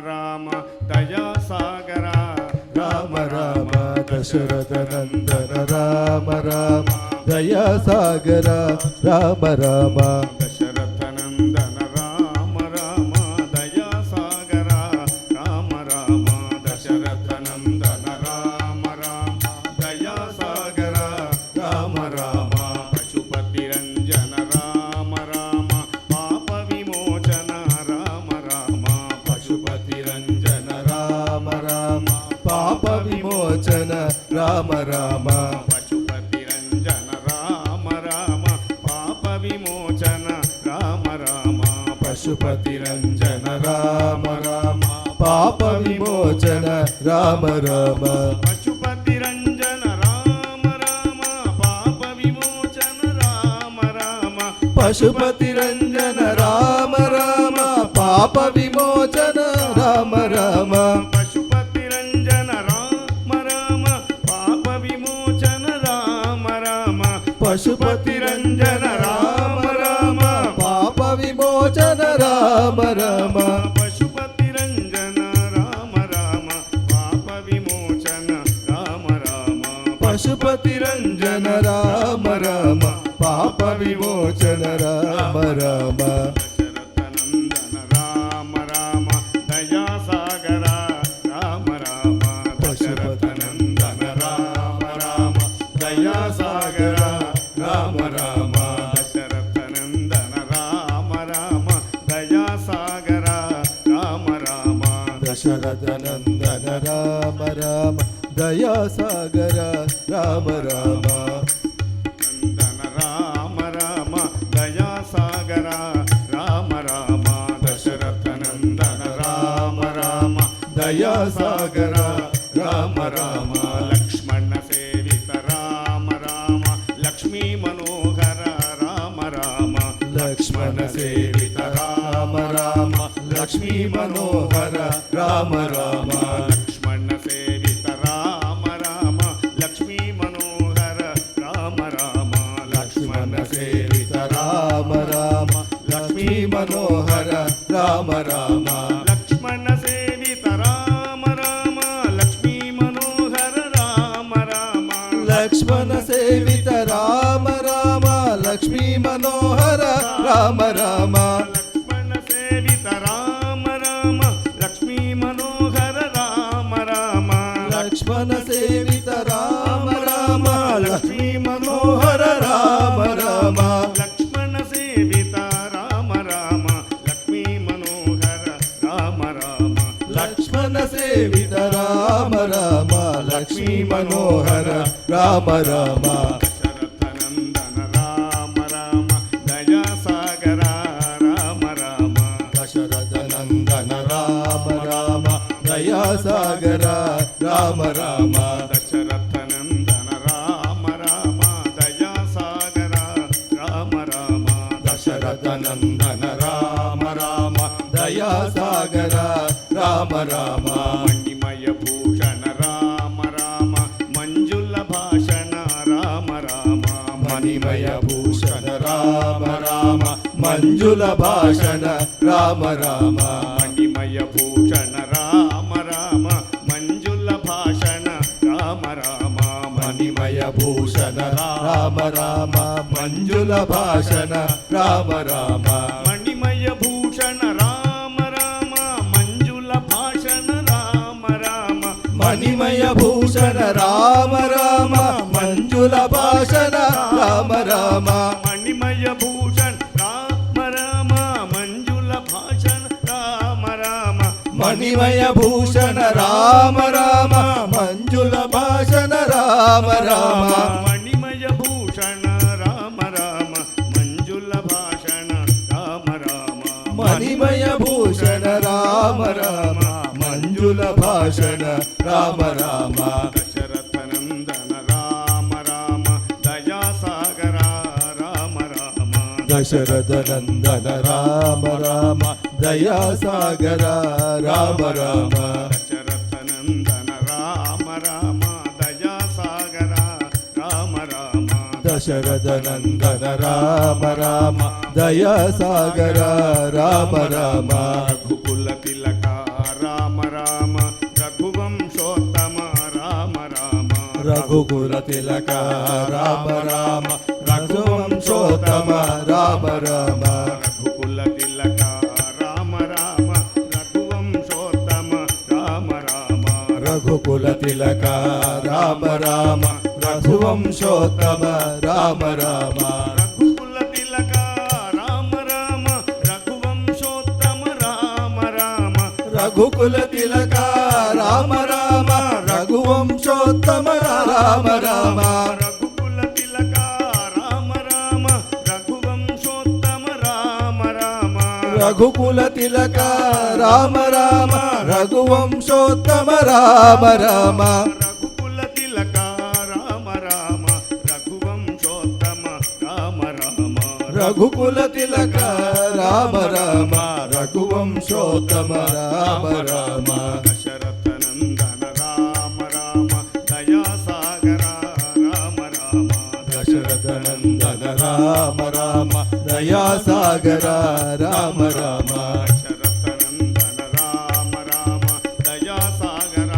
Rama Daya Sagara Rama Rama Dasharata Rama Daya Sagara Rama, Rama रघुपतिरञ्जन Ram Ram पापविमोचन Ram Ram पशुपतिरञ्जन Ram Ram पापविमोचन Ram Ram पशुपतिरञ्जन Ram Ram पापविमोचन Ram Ram Rama Rama Pashupati Ranjana Rama Rama పాప విమోచన రామ రామ. పశుపతి రంజన రామ రామ పాప విమోచన రామ రామ. దశరథనందన రామ రామ దయా సాగర రామ. రామ దశరథనందన రామ రామ దయా సాగర రామ రామ. ശരദനന്ദന രാമ രാമ ദയാസാഗര രാമ രാമ നന്ദന രാമ രാമ ദയാസാഗര രാമ രാമ ദശരഥ നന്ദന രാമ രാമ ദയാസാഗര രാമ രാമ మనోహర రామ రామ. లక్ష్మణ సేవిత రామ రామ. లక్ష్మీ మనోహర రామ రామ. లక్ష్మణ సేవిత రామ రామ. లక్ష్మీ మనోహర రామ రామ. లక్ష్మణ సేవిత రామ రామ. లక్ష్మీ మనోహర రామ రామ. లక్ష్మణ సేవిత రామ రామ. లక్ష్మీ మనోహర రామ రామ లక్ష్మీ మనోహర రామ రామ. లక్ష్మణ సేవిత రామ రామ. లక్ష్మీ మనోహర రామ రామ. లక్ష్మణ సేవిత రామ రామ. లక్ష్మీ మనోహర రామ రామ. దశరథనందన రామ రామ. సాగర రామ రామ. మణిమయ భూషణ రామ రామ. మంజుల భాషణ రామ రామ. మణిమయ భూషణ రామ రామ. మంజుల భాషణ రామ రామ. మణిమయ భూషణ రామ రామ. మంజుల భాషణ రామ రామ. మణిమయ భూషణ రామ రామ. మంజుల భాషణ రామ రామ. మంజుల భాషణ రామ రామ. మణిమయ భూషణ రామ రామ. మంజుల భాషణ రామ రామ. మణిమయ భూషణ రామ రామ. మంజుల భాషణ రామ రామ. మణిమయ భూషణ రామ రామ. మంజుల భాషణ రామ రామ. మణిమయ భూషణ రామ రామ. మంజుల భాషణ రామ రామ. దశరథనందన రామ రామ దయాసాగర రామ రామ. దశరథనందన రామ రామ దయాసాగర రామ రామ. దశరథనందన రామ రామ దయాసాగర రామ రామ. రఘుకుల తిలక రామ రామ రఘువంశోత్తమ రామ రామ. రఘుకుల తిలక రామ రామ రఘువంశోత్తమ రామ రామ. రఘుకుల తిలక రామ రామ. రఘువంశోత్తమ రామ రామ. రఘుకుల తిలక రామ రామ. రఘువంశోత్తమ రామ రామ. రఘుకుల తిలక రామ రామ. రఘువంశోత్తమ రామ రామ. రఘుకుల తిలక రామ రామ. రఘువంశోత్తమ రామ రామ. రఘుకుల తిలక రామ రామ రఘువంశోత్తమ రామ రామ. రఘుకుల తిలక రామ రామ రఘువంశోత్తమ రామ రామ. రఘుకుల తిలక రామ రామ రఘువంశోత్తమ రామ రామ దశరథ నందన రామ రామ దయాసాగర రామ రామ దశరథ నందన రామ దయా సాగర రామ రామ శరతనందన రామ రామ దయా సాగర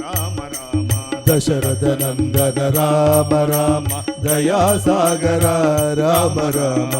రామ రామ. దశరథ నందన రామ రామ. దయా సాగర రామ రామ.